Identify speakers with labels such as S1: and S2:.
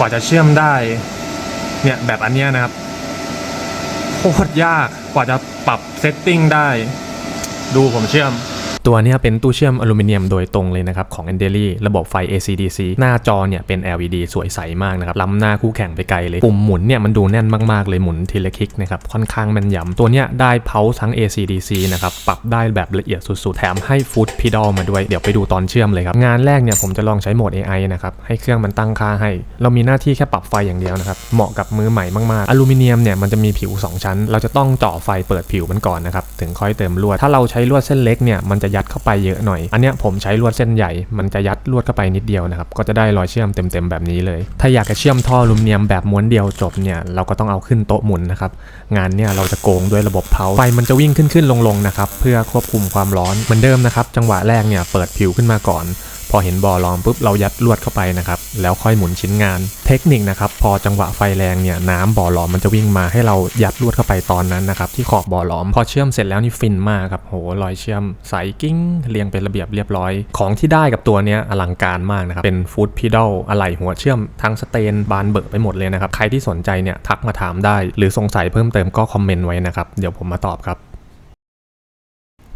S1: กว่าจะเชื่อมได้ เนี่ยแบบอันเนี้ยนะครับโคตรยากกว่าจะปรับเซตติ้งได้ ดูผมเชื่อม ตัวนี้เป็นตู้เชื่อมอลูมิเนียมโดยตรงเลยนะครับของ e n d e l y ระบบไฟ AC/DC หน้าจอเนี่ยเป็น LED สวยใสมากนะครับล้ำหน้าคู่แข่งไปไกลเลยปุ่มหมุนเนี่ยมันดูแน่นมากๆเลยหมุนทีละคลิกนะครับค่อนข้างแม่นยำตัวเนี้ยได้เพาทั้ง AC/DC นะครับปรับได้แบบละเอียดสุดๆ แถมให้ฟุตพิดอลมาด้วยเดี๋ยวไปดูตอนเชื่อมเลยครับงานแรกเนี่ยผมจะลองใช้โหมด AI นะครับให้เครื่องมันตั้งค่าให้ เรามีหน้าที่แค่ปรับไฟอย่างเดียวนะครับเหมาะกับมือใหม่มากๆอลูมิเนียมเนี่ยมันจะมีผิว 2 ชั้น เราจะต้องเจาะไฟเปิดผิวมันก่อนนะครับถึงค่อยเติมลวดถ้าเราใช้ลวดเส้นเล็กเนี่ยมันจะยัดเข้าไปเยอะหน่อย อันเนี้ยผมใช้ลวดเส้นใหญ่ มันจะยัดลวดเข้าไปนิดเดียวนะครับ ก็จะได้รอยเชื่อมเต็มๆแบบนี้เลย ถ้าอยากจะเชื่อมท่อลูมิเนียมแบบม้วนเดียวจบเนี่ย เราก็ต้องเอาขึ้นโต๊ะหมุนนะครับ งานเนี่ยเราจะโกงด้วยระบบเพาไฟมันจะวิ่งขึ้นขึ้นลงลงๆนะครับ เพื่อควบคุมความร้อน เหมือนเดิมนะครับ จังหวะแรกเนี่ยเปิดผิวขึ้นมาก่อน พอเห็นบ่อลอมปุ๊บเรายัดลวดเข้าไปนะครับแล้วค่อยหมุนชิ้นงาน เทคนิคนะครับพอจังหวะไฟแรงเนี่ยน้ำบ่อหลอมมันจะวิ่งมาให้เรายัดลวดเข้าไปตอนนั้นนะครับที่ขอบบ่อหลอม พอเชื่อมเสร็จแล้วนี่ฟินมากครับโหรอยเชื่อมใสกิ้งเรียงเป็นระเบียบเรียบร้อย ของที่ได้กับตัวเนี้ยอลังการมากนะครับเป็นฟูดพีด l อะไหล่หัวเชื่อมทั้งสเตนบานเบิกไปหมดเลยนะครับใครที่สนใจเนี่ยทักมาถามได้ หรือสงสัยเพิ่มเติมก็คอมเมนต์ไว้นะครับเดี๋ยวผมมาตอบครับ